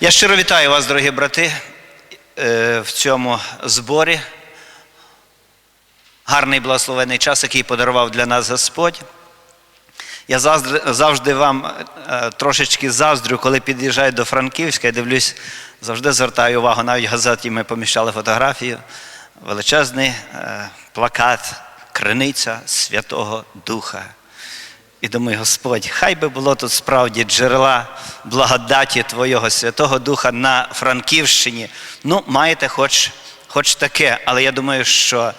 Я щиро вітаю вас, дорогі брати, е, в цьому зборі. Гарний благословений час, який подарував для нас Господь. Я завжди вам е, трошечки заздрю, коли під'їжджаю до Франківська, я дивлюсь, завжди звертаю увагу, навіть в газеті ми поміщали фотографію, величезний е, плакат, криниця Святого Духа. І думаю, Господь, хай би було тут справді джерела благодаті Твого Святого Духа на Франківщині. Ну, маєте хоч, хоч таке, але я думаю, що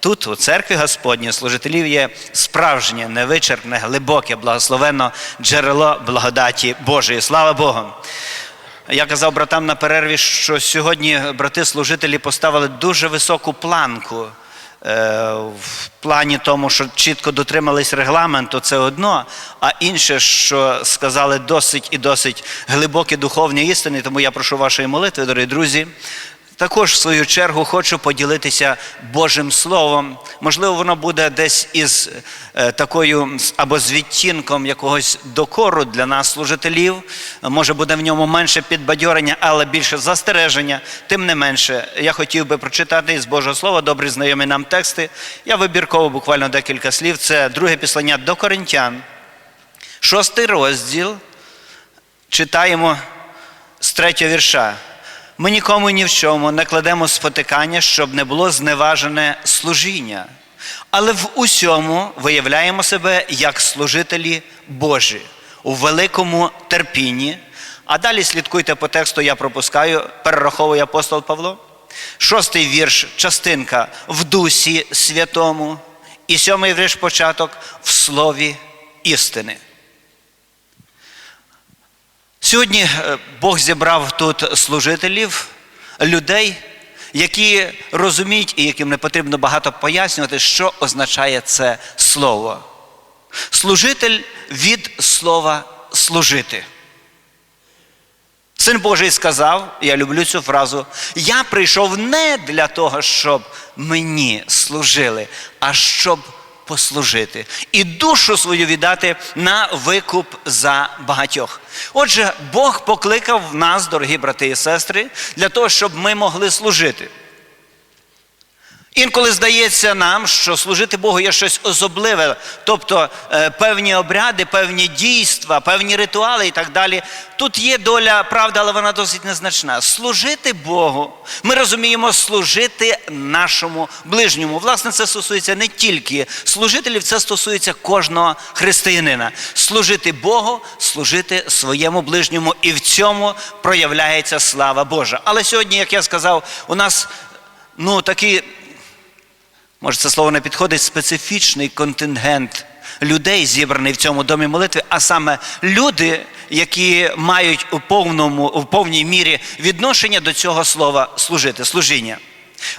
тут, у церкві Господній, служителів є справжнє, невичерпне, глибоке, благословенне джерело благодаті Божої. Слава Богу! Я казав братам на перерві, що сьогодні брати-служителі поставили дуже високу планку. Е, В плані тому, що чітко дотримались регламенту, це одно, а інше, що сказали досить і досить глибокі духовні істини. Тому я прошу вашої молитви, дорогі друзі. Також в свою чергу хочу поділитися Божим Словом. Можливо, воно буде десь із е, такою або з відтінком якогось докору для нас, служителів. Може буде в ньому менше підбадьорення, але більше застереження. Тим не менше, я хотів би прочитати із Божого Слова добрі знайомі нам тексти. Я вибірково буквально декілька слів. Це друге післання до Коринтян, шостий розділ. Читаємо з третього вірша. Ми нікому ні в чому не кладемо спотикання, щоб не було зневажене служіння. Але в усьому виявляємо себе як служителі Божі у великому терпінні. А далі слідкуйте по тексту, я пропускаю, перераховує апостол Павло. Шостий вірш, частинка в дусі святому. І сьомий вірш початок в слові істини. Сьогодні е, Бог зібрав тут служителів, людей, які розуміють і яким не потрібно багато пояснювати, що означає це слово. Служитель від слова служити. Син Божий сказав, я люблю цю фразу, я прийшов не для того, щоб мені служили, а щоб послужити і душу свою віддати на викуп за багатьох. Отже, Бог покликав нас, дорогі брати і сестри, для того, щоб ми могли служити. Інколи здається нам, що служити Богу є щось особливе, тобто е, певні обряди, певні дійства, певні ритуали і так далі. Тут є доля правди, але вона досить незначна. Служити Богу, ми розуміємо, служити нашому ближньому. Власне, це стосується не тільки служителів, це стосується кожного християнина. Служити Богу, служити своєму ближньому, і в цьому проявляється слава Божа. Але сьогодні, як я сказав, у нас ну такі може це слово не підходить, специфічний контингент людей, зібраний в цьому домі молитви, а саме люди, які мають у повному, у повній мірі відношення до цього слова служити, служіння.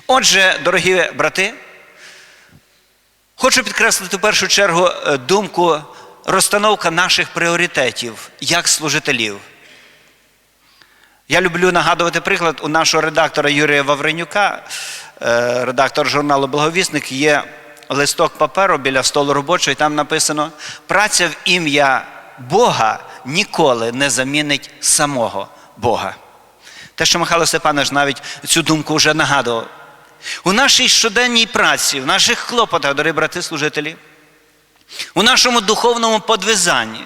Отже, дорогі брати, хочу підкреслити в першу чергу е, думку розстановка наших пріоритетів як служителів. Я люблю нагадувати приклад у нашого редактора Юрія Вавренюка, редактор журналу Благовісник, є листок паперу біля столу робочого, і там написано: праця в ім'я Бога ніколи не замінить самого Бога. Те, що Михайло Степанович навіть цю думку вже нагадував. У нашій щоденній праці, в наших клопотах, дорогі брати служителі, у нашому духовному подвизанні.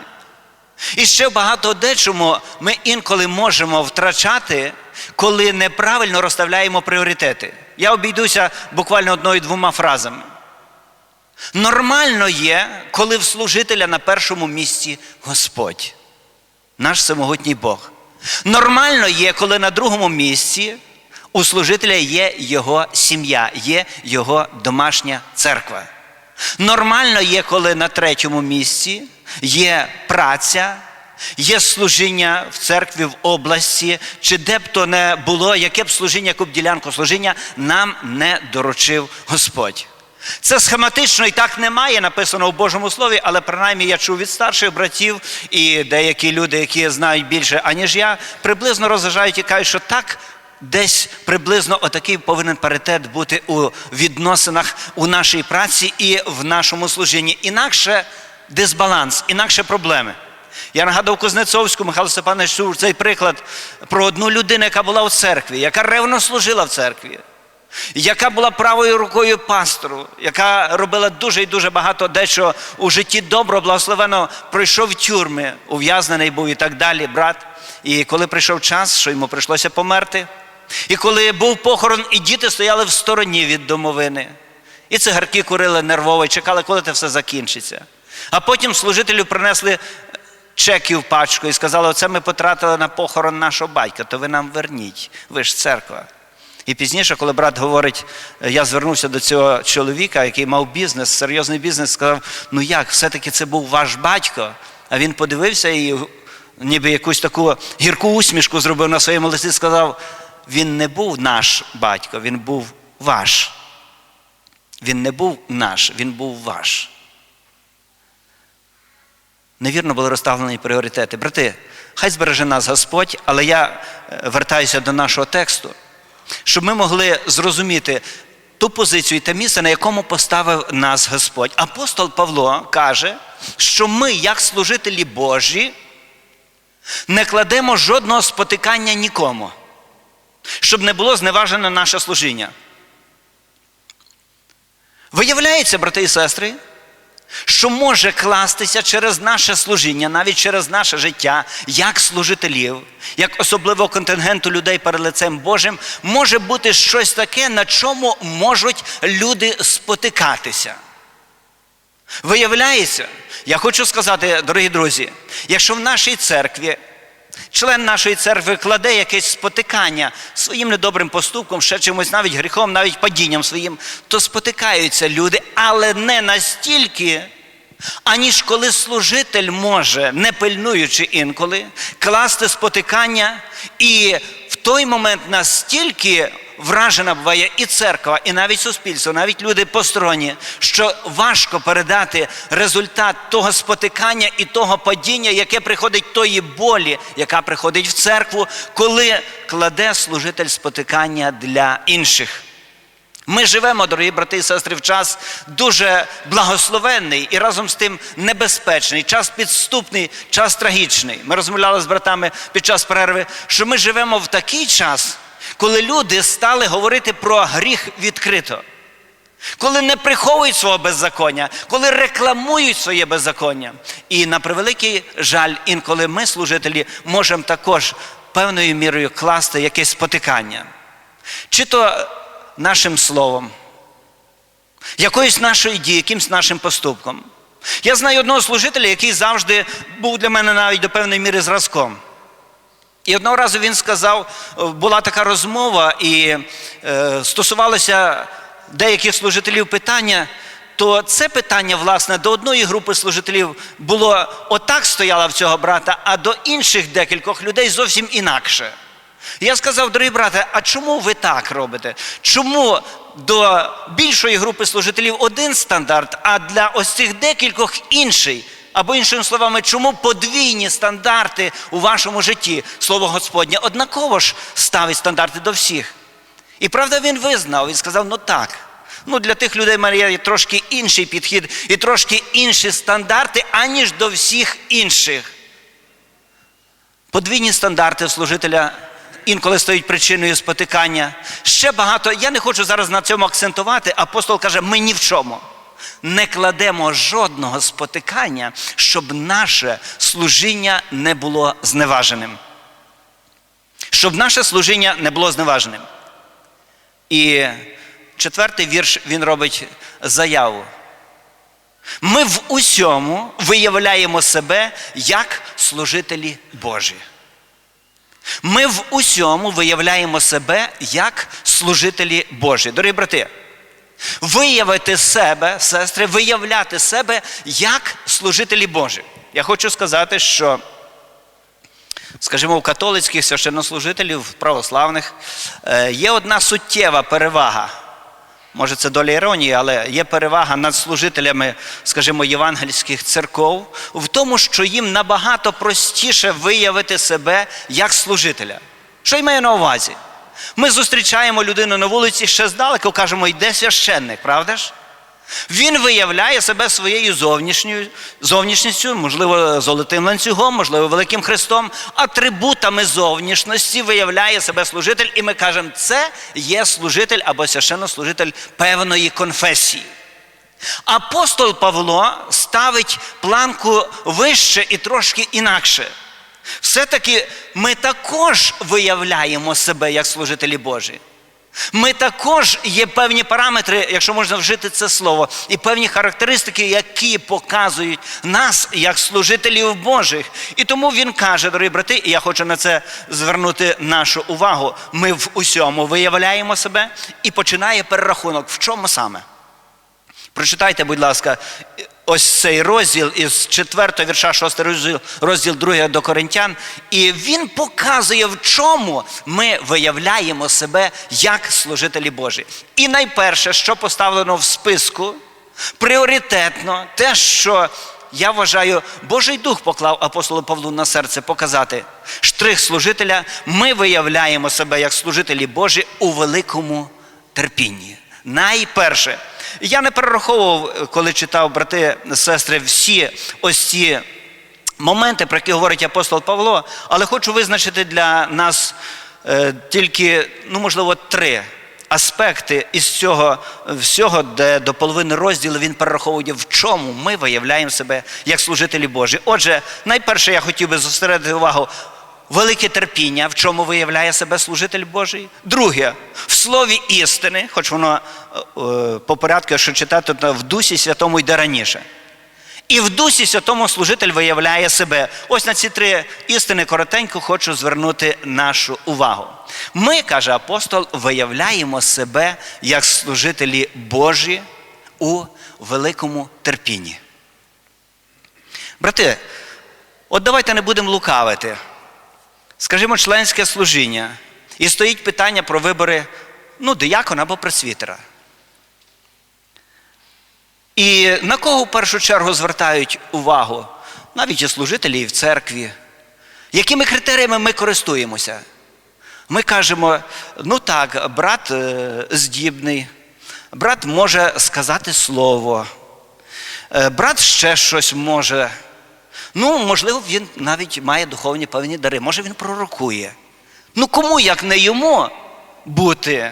І ще багато дечому ми інколи можемо втрачати, коли неправильно розставляємо пріоритети. Я обійдуся буквально одною-двома фразами. Нормально є, коли в служителя на першому місці Господь, наш самогутній Бог. Нормально є, коли на другому місці у служителя є його сім'я, є його домашня церква. Нормально є, коли на третьому місці є праця, є служіння в церкві в області, чи де б то не було, яке б служіння, яку б ділянку служіння нам не доручив Господь. Це схематично і так немає написано в Божому Слові, але принаймні я чув від старших братів і деякі люди, які знають більше, аніж я, приблизно розважають і кажуть, що так десь приблизно отакий повинен паритет бути у відносинах у нашій праці і в нашому служінні. Інакше дисбаланс, інакше проблеми. Я нагадав Кузнецовську Михайло Степанович цей приклад про одну людину, яка була в церкві, яка ревно служила в церкві, яка була правою рукою пастору, яка робила дуже і дуже багато дечого у житті добро, благословено, пройшов тюрми, ув'язнений був і так далі, брат. І коли прийшов час, що йому прийшлося померти, і коли був похорон, і діти стояли в стороні від домовини, і цигарки курили нервово, і чекали, коли це все закінчиться. А потім служителю принесли чеків пачку і сказали, оце ми потратили на похорон нашого батька, то ви нам верніть, ви ж церква. І пізніше, коли брат говорить, я звернувся до цього чоловіка, який мав бізнес, серйозний бізнес, сказав: ну як, все-таки це був ваш батько. А він подивився і ніби якусь таку гірку усмішку зробив на своєму лиці, сказав: він не був наш батько, він був ваш. Він не був наш, він був ваш. Невірно були розставлені пріоритети. Брати, хай збереже нас Господь, але я е, вертаюся до нашого тексту, щоб ми могли зрозуміти ту позицію і те місце, на якому поставив нас Господь. Апостол Павло каже, що ми, як служителі Божі, не кладемо жодного спотикання нікому, щоб не було зневажено наше служіння. Виявляється, брати і сестри, що може кластися через наше служіння, навіть через наше життя, як служителів, як особливого контингенту людей перед лицем Божим, може бути щось таке, на чому можуть люди спотикатися. Виявляється, я хочу сказати, дорогі друзі, якщо в нашій церкві член нашої церкви кладе якесь спотикання своїм недобрим поступком, ще чимось, навіть гріхом, навіть падінням своїм, то спотикаються люди, але не настільки, аніж коли служитель може, не пильнуючи інколи, класти спотикання і той момент настільки. Вражена буває і церква, і навіть суспільство, навіть люди посторонні, що важко передати результат того спотикання і того падіння, яке приходить тої болі, яка приходить в церкву, коли кладе служитель спотикання для інших. Ми живемо, дорогі брати і сестри, в час дуже благословенний і разом з тим небезпечний, час підступний, час трагічний. Ми розмовляли з братами під час перерви, що ми живемо в такий час коли люди стали говорити про гріх відкрито, коли не приховують свого беззаконня, коли рекламують своє беззаконня. І на превеликий жаль, інколи ми, служителі, можемо також певною мірою класти якесь спотикання. Чи то нашим словом, якоюсь нашою дією, якимсь нашим поступком. Я знаю одного служителя, який завжди був для мене навіть до певної міри зразком. І одного разу він сказав, була така розмова, і е, стосувалося деяких служителів питання, то це питання, власне, до одної групи служителів було отак стояло в цього брата, а до інших декількох людей зовсім інакше. Я сказав, дорогі брате, а чому ви так робите? Чому до більшої групи служителів один стандарт, а для ось цих декількох інший? Або, іншими словами, чому подвійні стандарти у вашому житті, слово Господнє, однаково ж ставить стандарти до всіх. І правда, він визнав, він сказав, ну так. Ну, для тих людей Марія є трошки інший підхід і трошки інші стандарти, аніж до всіх інших. Подвійні стандарти служителя інколи стають причиною спотикання. Ще багато, я не хочу зараз на цьому акцентувати. Апостол каже, ми ні в чому не кладемо жодного спотикання, щоб наше служіння не було зневаженим. Щоб наше служіння не було зневаженим. І четвертий вірш він робить заяву. Ми в усьому виявляємо себе як служителі Божі. Ми в усьому виявляємо себе як служителі Божі. Дорогі брати, виявити себе, сестри, виявляти себе як служителі Божі. Я хочу сказати, що, скажімо, у католицьких священнослужителів, православних е, є одна суттєва перевага. Може, це доля іронії, але є перевага над служителями, скажімо, євангельських церков в тому, що їм набагато простіше виявити себе як служителя. Що й маю на увазі? Ми зустрічаємо людину на вулиці ще здалеку, кажемо, йде священник, правда ж? Він виявляє себе своєю зовнішньою зовнішністю, можливо, золотим ланцюгом, можливо, великим хрестом, атрибутами зовнішності виявляє себе служитель, і ми кажемо, це є служитель або священнослужитель певної конфесії. Апостол Павло ставить планку вище і трошки інакше. Все-таки ми також виявляємо себе як служителі Божі. Ми також є певні параметри, якщо можна вжити це слово, і певні характеристики, які показують нас як служителів Божих. І тому він каже, дорогі брати, і я хочу на це звернути нашу увагу. Ми в усьому виявляємо себе і починає перерахунок. В чому саме? Прочитайте, будь ласка, ось цей розділ із 4 вірша 6 розділ, розділ 2 до Коринтян, і він показує, в чому ми виявляємо себе як служителі Божі. І найперше, що поставлено в списку, пріоритетно, те, що я вважаю, Божий Дух поклав апостолу Павлу на серце показати штрих служителя, ми виявляємо себе як служителі Божі у великому терпінні. Найперше, я не перераховував, коли читав брати, сестри, всі ось ці моменти, про які говорить апостол Павло, але хочу визначити для нас е, тільки, ну, можливо, три аспекти із цього всього, де до половини розділу він перераховує, в чому ми виявляємо себе як служителі Божі. Отже, найперше я хотів би зосередити увагу. Велике терпіння, в чому виявляє себе служитель Божий. Друге, в слові істини, хоч воно е, по порядку, якщо читати, то в Дусі Святому йде раніше. І в Дусі Святому служитель виявляє себе. Ось на ці три істини коротенько хочу звернути нашу увагу. Ми, каже апостол, виявляємо себе як служителі Божі у великому терпінні. Брати, от давайте не будемо лукавити. Скажімо, членське служіння. І стоїть питання про вибори ну, диякона або пресвітера. І на кого в першу чергу звертають увагу? Навіть і служителі і в церкві. Якими критеріями ми користуємося? Ми кажемо, ну так, брат е, здібний, брат може сказати слово, е, брат ще щось може. Ну, можливо, він навіть має духовні певні дари, може він пророкує. Ну кому, як не йому, бути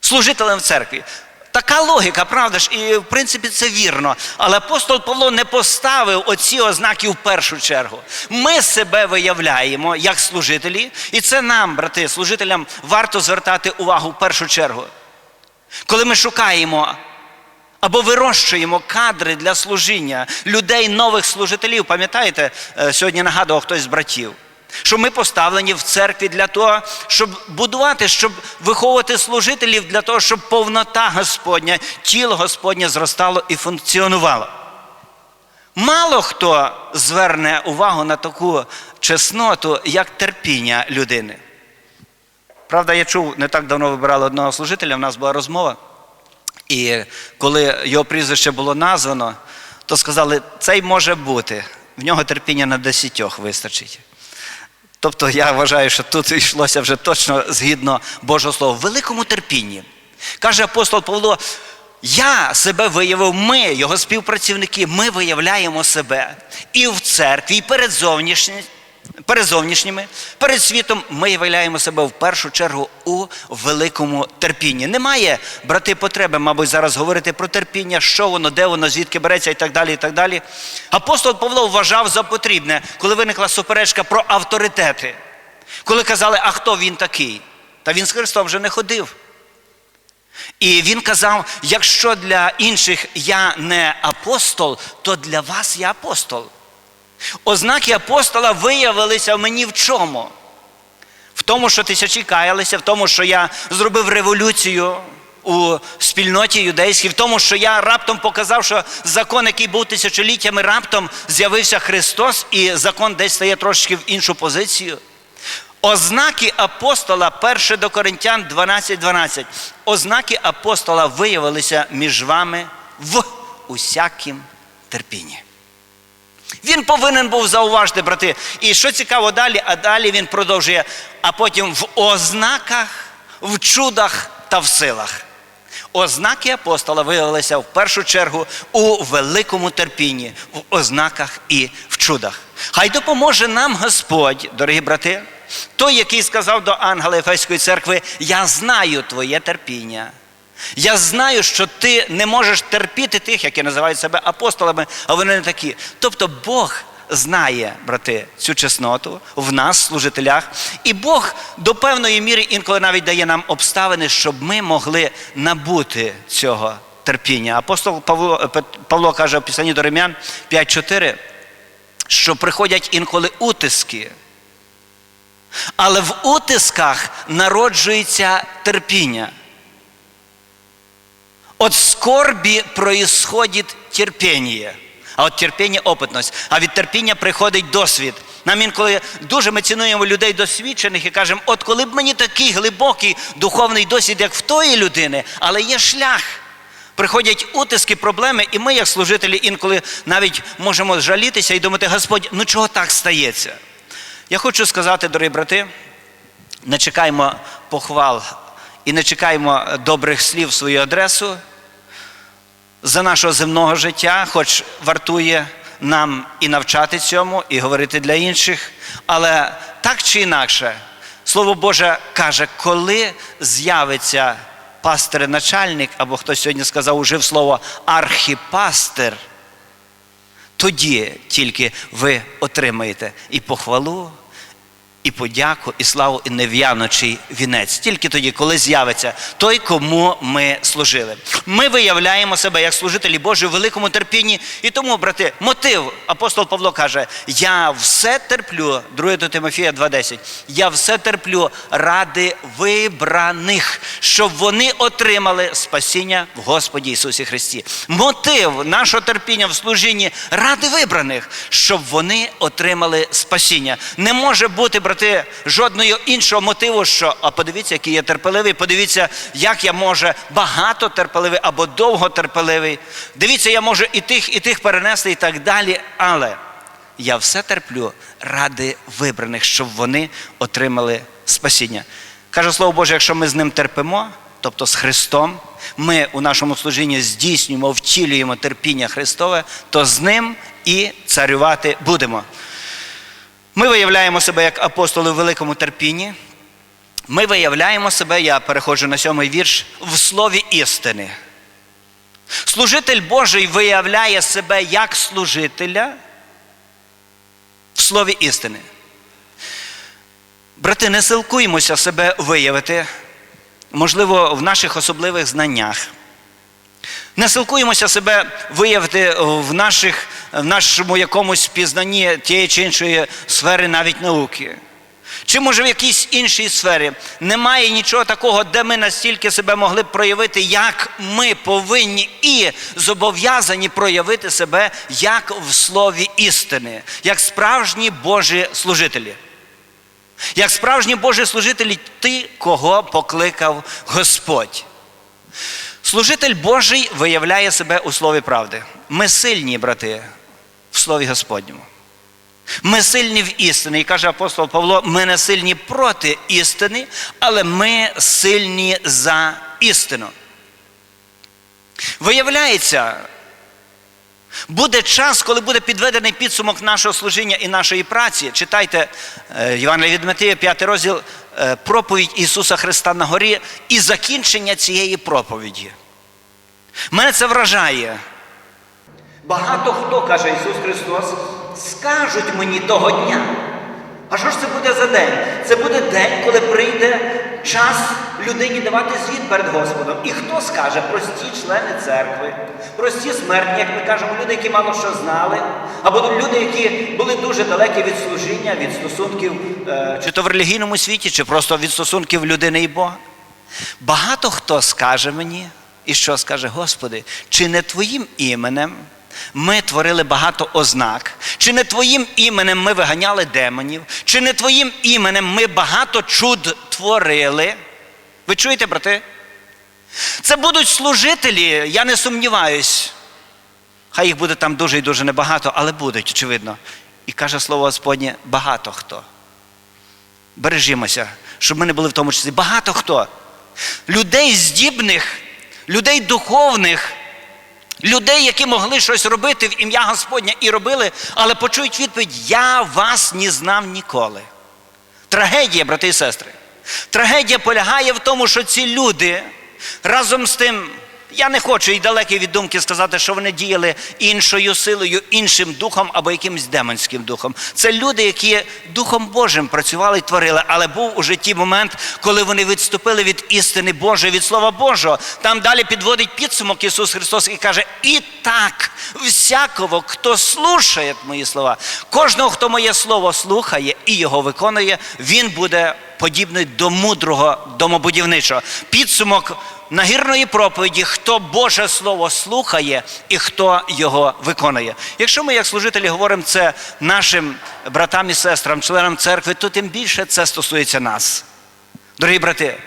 служителем в церкві? Така логіка, правда ж, і в принципі це вірно. Але апостол Павло не поставив оці ознаки в першу чергу. Ми себе виявляємо як служителі, і це нам, брати, служителям, варто звертати увагу в першу чергу. Коли ми шукаємо або вирощуємо кадри для служіння людей, нових служителів, пам'ятаєте, е, сьогодні нагадував хтось з братів що ми поставлені в церкві для того, щоб будувати, щоб виховувати служителів, для того, щоб повнота Господня, тіло Господнє зростало і функціонувало. Мало хто зверне увагу на таку чесноту, як терпіння людини. Правда, я чув, не так давно вибирали одного служителя, в нас була розмова. І коли його прізвище було названо, то сказали, цей може бути, в нього терпіння на десятьох вистачить. Тобто я вважаю, що тут йшлося вже точно згідно Божого Слова, в великому терпінні. Каже апостол Павло, я себе виявив, ми, його співпрацівники, ми виявляємо себе і в церкві, і перед зовнішнім перед зовнішніми, перед світом ми являємо себе в першу чергу у великому терпінні. Немає, брати, потреби, мабуть, зараз говорити про терпіння, що воно, де воно, звідки береться і так далі. і так далі. Апостол Павло вважав за потрібне, коли виникла суперечка про авторитети. Коли казали, а хто він такий? Та він з Христом вже не ходив. І він казав: якщо для інших я не апостол, то для вас я апостол. Ознаки апостола виявилися в мені в чому? В тому, що тисячі каялися, в тому, що я зробив революцію у спільноті юдейській, в тому, що я раптом показав, що закон, який був тисячоліттями, раптом з'явився Христос, і закон десь стає трошки в іншу позицію. Ознаки апостола, 1 до Коринтян 12.12. 12. Ознаки апостола виявилися між вами в усякім терпінні. Він повинен був зауважити, брати. І що цікаво далі, а далі він продовжує, а потім в ознаках, в чудах та в силах. ознаки апостола виявилися в першу чергу у великому терпінні, в ознаках і в чудах. Хай допоможе нам Господь, дорогі брати, той, який сказав до ангела Ефеської церкви: Я знаю твоє терпіння. Я знаю, що ти не можеш терпіти тих, які називають себе апостолами, а вони не такі. Тобто Бог знає, брати, цю чесноту в нас, служителях, і Бог до певної міри інколи навіть дає нам обставини, щоб ми могли набути цього терпіння. Апостол Павло, Павло каже в Писанні до Римлян 5.4, що приходять інколи утиски. Але в утисках народжується терпіння. От скорбі происходит терпіння. А от терпіння опитність. А від терпіння приходить досвід. Нам інколи дуже ми цінуємо людей досвідчених і кажемо, от коли б мені такий глибокий духовний досвід, як в тої людини, але є шлях. Приходять утиски, проблеми, і ми, як служителі, інколи навіть можемо жалітися і думати, Господь, ну чого так стається? Я хочу сказати, дорогі брати, не чекаємо похвал і не чекаємо добрих слів в свою адресу за нашого земного життя, хоч вартує нам і навчати цьому, і говорити для інших. Але так чи інакше, Слово Боже каже, коли з'явиться пастир-начальник, або хтось сьогодні сказав, ужив слово архіпастир, тоді тільки ви отримаєте і похвалу, і подяку, і славу, і нев'яночий вінець. Тільки тоді, коли з'явиться той, кому ми служили. Ми виявляємо себе як служителі Божі в великому терпінні. І тому, брати, мотив апостол Павло каже: Я все терплю, 2 до Тимофія 2,10, я все терплю ради вибраних, щоб вони отримали спасіння в Господі Ісусі Христі. Мотив нашого терпіння в служінні ради вибраних, щоб вони отримали спасіння. Не може бути, брати, жодного іншого мотиву, що а подивіться, який я терпеливий, подивіться, як я може багато терпеливий або довго терпеливий. Дивіться, я можу і тих, і тих перенести, і так далі. Але я все терплю ради вибраних, щоб вони отримали спасіння. Каже Слово Боже, якщо ми з ним терпимо, тобто з Христом, ми у нашому служінні здійснюємо, втілюємо терпіння Христове, то з ним і царювати будемо. Ми виявляємо себе як апостоли в великому терпінні. Ми виявляємо себе, я переходжу на сьомий вірш, в слові істини. Служитель Божий виявляє себе як служителя в слові істини. Брати, не силкуємося себе виявити, можливо, в наших особливих знаннях. Не силкуємося себе виявити в, наших, в нашому якомусь пізнанні тієї чи іншої сфери навіть науки. Чи може в якійсь іншій сфері немає нічого такого, де ми настільки себе могли б проявити, як ми повинні і зобов'язані проявити себе як в слові істини, як справжні Божі служителі. Як справжні Божі служителі, ти, кого покликав Господь. Служитель Божий виявляє себе у слові правди. Ми сильні, брати, в слові Господньому. Ми сильні в істині. І каже апостол Павло, ми не сильні проти істини, але ми сильні за істину. Виявляється, буде час, коли буде підведений підсумок нашого служіння і нашої праці. Читайте е, Євангелія від Матея, 5 розділ, е, проповідь Ісуса Христа на горі і закінчення цієї проповіді. Мене це вражає. Багато хто, каже Ісус Христос, скажуть мені того дня. А що ж це буде за день? Це буде день, коли прийде час людині давати звіт перед Господом. І хто скаже? Прості члени церкви, прості смертні, як ми кажемо, люди, які мало що знали, або люди, які були дуже далекі від служіння, від стосунків, е, чи то в релігійному світі, чи просто від стосунків людини і Бога. Багато хто скаже мені, і що скаже, Господи, чи не Твоїм іменем ми творили багато ознак, чи не Твоїм іменем ми виганяли демонів, чи не Твоїм іменем ми багато чуд творили? Ви чуєте, брати? Це будуть служителі, я не сумніваюсь. Хай їх буде там дуже і дуже небагато, але будуть, очевидно. І каже слово Господнє, багато хто. Бережімося, щоб ми не були в тому числі. Багато хто. Людей здібних людей духовних, людей, які могли щось робити в ім'я Господня і робили, але почують відповідь: Я вас не знав ніколи. Трагедія, брати і сестри. Трагедія полягає в тому, що ці люди разом з тим. Я не хочу і далекий від думки сказати, що вони діяли іншою силою, іншим духом або якимось демонським духом. Це люди, які Духом Божим працювали і творили, але був у житті момент, коли вони відступили від істини Божої, від Слова Божого. Там далі підводить підсумок Ісус Христос і каже: І так, всякого, хто слушає мої слова, кожного, хто моє слово слухає і його виконує, він буде подібний до мудрого домобудівничого. Підсумок нагірної проповіді, хто Боже Слово слухає і хто його виконує. Якщо ми, як служителі, говоримо це нашим братам і сестрам, членам церкви, то тим більше це стосується нас. Дорогі брати,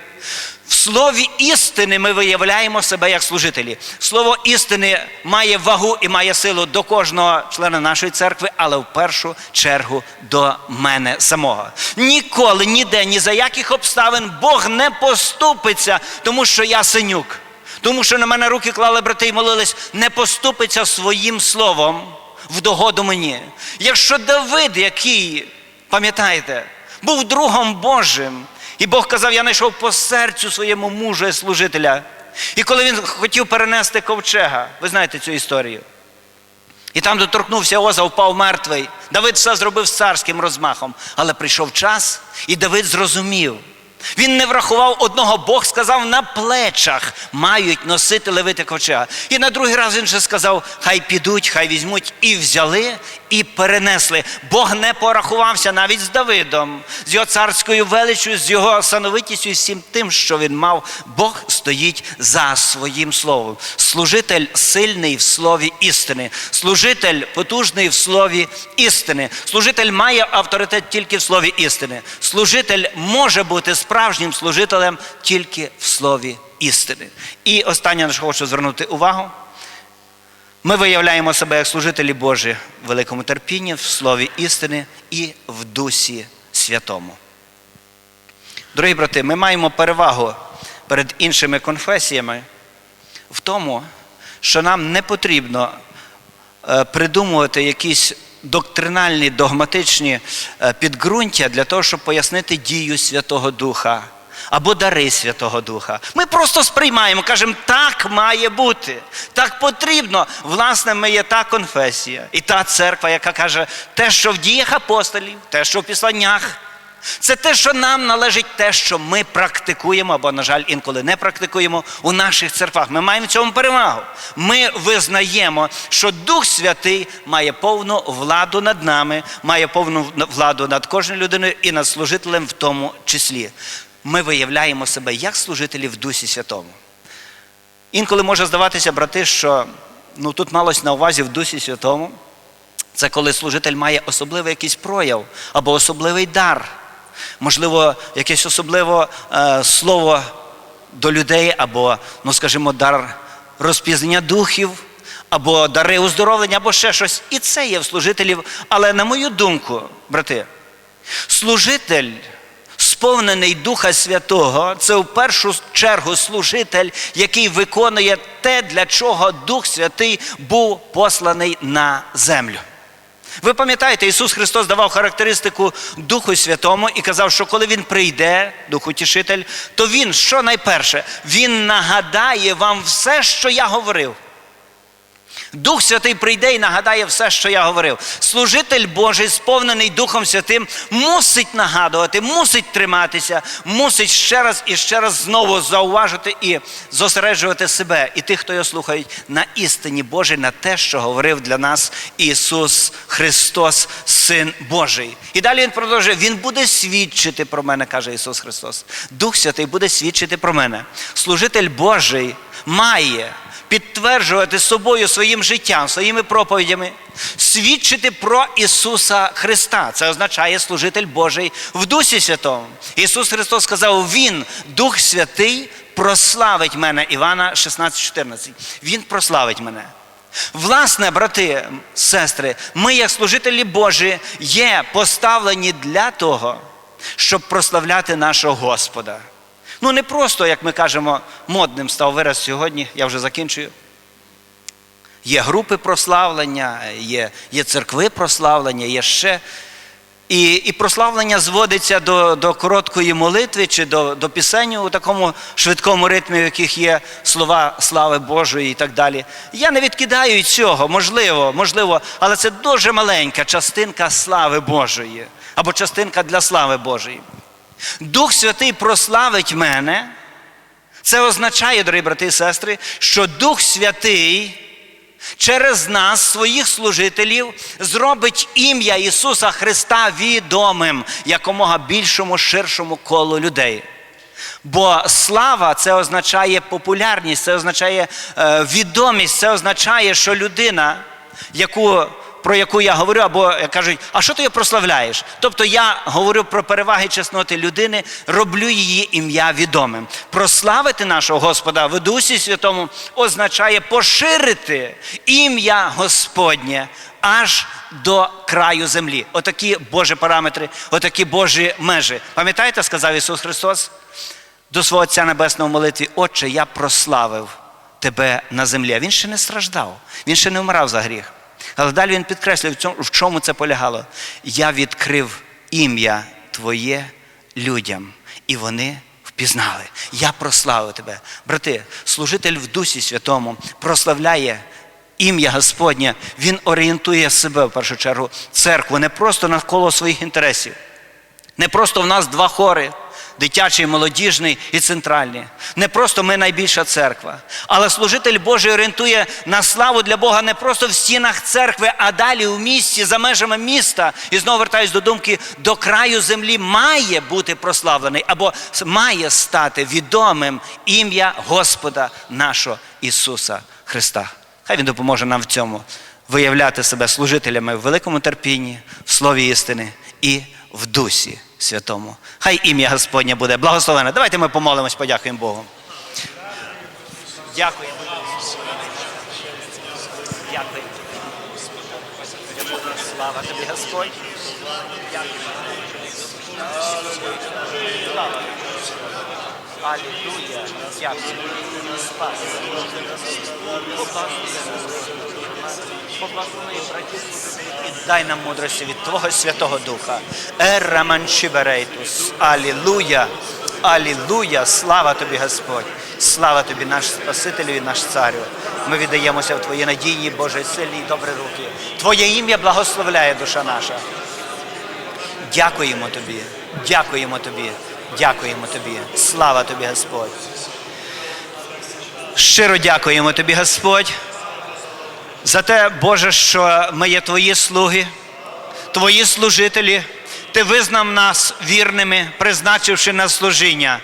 в слові істини ми виявляємо себе як служителі. Слово істини має вагу і має силу до кожного члена нашої церкви, але в першу чергу до мене самого. Ніколи, ніде, ні за яких обставин Бог не поступиться, тому що я синюк. Тому що на мене руки клали брати і молились, не поступиться своїм словом в догоду мені. Якщо Давид, який, пам'ятаєте, був другом Божим, і Бог казав, я знайшов по серцю своєму мужу і служителя. І коли він хотів перенести ковчега, ви знаєте цю історію. І там доторкнувся Оза, впав мертвий. Давид все зробив з царським розмахом. Але прийшов час, і Давид зрозумів. Він не врахував одного, Бог сказав, на плечах мають носити левити ковчега. І на другий раз він ще сказав, хай підуть, хай візьмуть, і взяли, і перенесли. Бог не порахувався навіть з Давидом, з його царською величчю, з його сановитістю і всім тим, що він мав. Бог стоїть за своїм словом. Служитель сильний в слові істини, служитель потужний в слові істини. Служитель має авторитет тільки в слові істини. Служитель може бути справжнім служителем тільки в слові істини. І останнє, на що хочу звернути увагу. Ми виявляємо себе як служителі Божі в великому терпінні, в слові істини і в Дусі Святому. Дорогі брати, ми маємо перевагу перед іншими конфесіями в тому, що нам не потрібно е, придумувати якісь доктринальні, догматичні е, підґрунтя для того, щоб пояснити дію Святого Духа або дари Святого Духа. Ми просто сприймаємо, кажемо, так має бути, так потрібно. Власне, ми є та конфесія і та церква, яка каже, те, що в діях апостолів, те, що в післаннях. Це те, що нам належить, те, що ми практикуємо, або, на жаль, інколи не практикуємо у наших церквах. Ми маємо в цьому перевагу. Ми визнаємо, що Дух Святий має повну владу над нами, має повну владу над кожною людиною і над служителем в тому числі. Ми виявляємо себе як служителі в Дусі Святому. Інколи може здаватися, брати, що ну, тут малось на увазі в Дусі Святому. Це коли служитель має особливий якийсь прояв або особливий дар можливо, якесь особливе слово до людей, або, ну скажімо, дар розпізнання духів, або дари оздоровлення, або ще щось. І це є в служителів. Але, на мою думку, брати, служитель. Сповнений Духа Святого, це в першу чергу служитель, який виконує те, для чого Дух Святий був посланий на землю. Ви пам'ятаєте, Ісус Христос давав характеристику Духу Святому і казав, що коли Він прийде, Дух Утішитель, то Він, що найперше, Він нагадає вам все, що я говорив. Дух Святий прийде і нагадає все, що я говорив. Служитель Божий, сповнений Духом Святим, мусить нагадувати, мусить триматися, мусить ще раз і ще раз знову зауважити і зосереджувати себе і тих, хто його слухають, на істині Божій, на те, що говорив для нас Ісус Христос, Син Божий. І далі Він продовжує: Він буде свідчити про мене, каже Ісус Христос. Дух Святий буде свідчити про мене. Служитель Божий має підтверджувати собою своїм життям, своїми проповідями, свідчити про Ісуса Христа. Це означає служитель Божий в Дусі Святому. Ісус Христос сказав: Він, Дух Святий, прославить мене. Івана 16,14. Він прославить мене. Власне, брати, сестри, ми, як служителі Божі, є поставлені для того, щоб прославляти нашого Господа. Ну не просто, як ми кажемо, модним став вираз сьогодні, я вже закінчую. Є групи прославлення, є, є церкви прославлення, є ще. І, і прославлення зводиться до, до короткої молитви чи до, до пісень у такому швидкому ритмі, в яких є слова слави Божої і так далі. Я не відкидаю цього, можливо, можливо, але це дуже маленька частинка слави Божої або частинка для слави Божої. Дух Святий прославить мене. Це означає, дорогі брати і сестри, що Дух Святий через нас, своїх служителів, зробить ім'я Ісуса Христа відомим якомога більшому, ширшому колу людей. Бо слава це означає популярність, це означає е, відомість, це означає, що людина, яку, про яку я говорю, або кажуть, а що ти її прославляєш? Тобто я говорю про переваги чесноти людини, роблю її ім'я відомим. Прославити нашого Господа в Дусі Святому означає поширити ім'я Господнє аж до краю землі. Отакі Божі параметри, отакі Божі межі. Пам'ятаєте, сказав Ісус Христос? до свого Отця Небесного в молитві, Отче, я прославив тебе на землі. Він ще не страждав, він ще не вмирав за гріх. Але далі він підкреслює, в чому це полягало. Я відкрив ім'я Твоє людям, і вони впізнали. Я прославив тебе. Брати, служитель в Дусі Святому прославляє ім'я Господнє, він орієнтує себе в першу чергу, церкву, не просто навколо своїх інтересів. Не просто в нас два хори дитячий, молодіжний і центральний. Не просто ми найбільша церква. Але служитель Божий орієнтує на славу для Бога не просто в стінах церкви, а далі у місті, за межами міста. І знову вертаюсь до думки, до краю землі має бути прославлений або має стати відомим ім'я Господа нашого Ісуса Христа. Хай Він допоможе нам в цьому виявляти себе служителями в великому терпінні, в слові істини і в дусі святому. Хай ім'я Господнє буде благословене. Давайте ми помолимось, подякуємо Богу. Дякуємо. Дякую. Слава тобі, Господь. Слава. Алілуя. Дякую. Поблагослови братів і дай нам мудрості від Твого Святого Духа. Ераманшиберейтус. Алілуя. Алілуя. Слава тобі, Господь. Слава тобі, наш Спасителю і наш Царю. Ми віддаємося в Твої надійні, Боже, сильні і добрі руки. Твоє ім'я благословляє душа наша. Дякуємо тобі, дякуємо тобі, дякуємо тобі. Слава тобі, Господь. Щиро дякуємо тобі, Господь, за те, Боже, що ми є твої слуги, твої служителі. Ти визнав нас вірними, призначивши на служіння.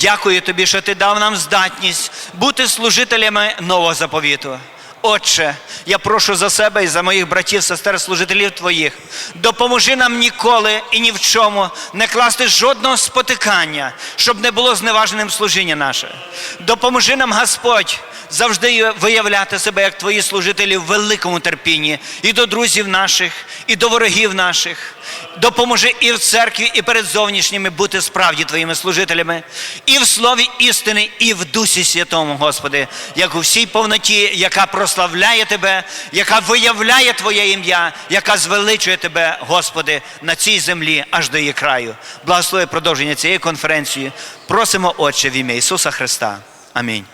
Дякую тобі, що ти дав нам здатність бути служителями нового заповіту. Отче, я прошу за себе і за моїх братів, сестер, служителів Твоїх. Допоможи нам ніколи і ні в чому не класти жодного спотикання, щоб не було зневаженим служіння наше. Допоможи нам, Господь, завжди виявляти себе як Твої служителі в великому терпінні і до друзів наших, і до ворогів наших. Допоможи і в церкві, і перед зовнішніми бути справді Твоїми служителями, і в слові істини, і в Дусі Святому, Господи, як у всій повноті, яка прославляє Тебе, яка виявляє Твоє ім'я, яка звеличує Тебе, Господи, на цій землі аж до її краю. Благослови продовження цієї конференції. Просимо, Отче, в ім'я Ісуса Христа. Амінь.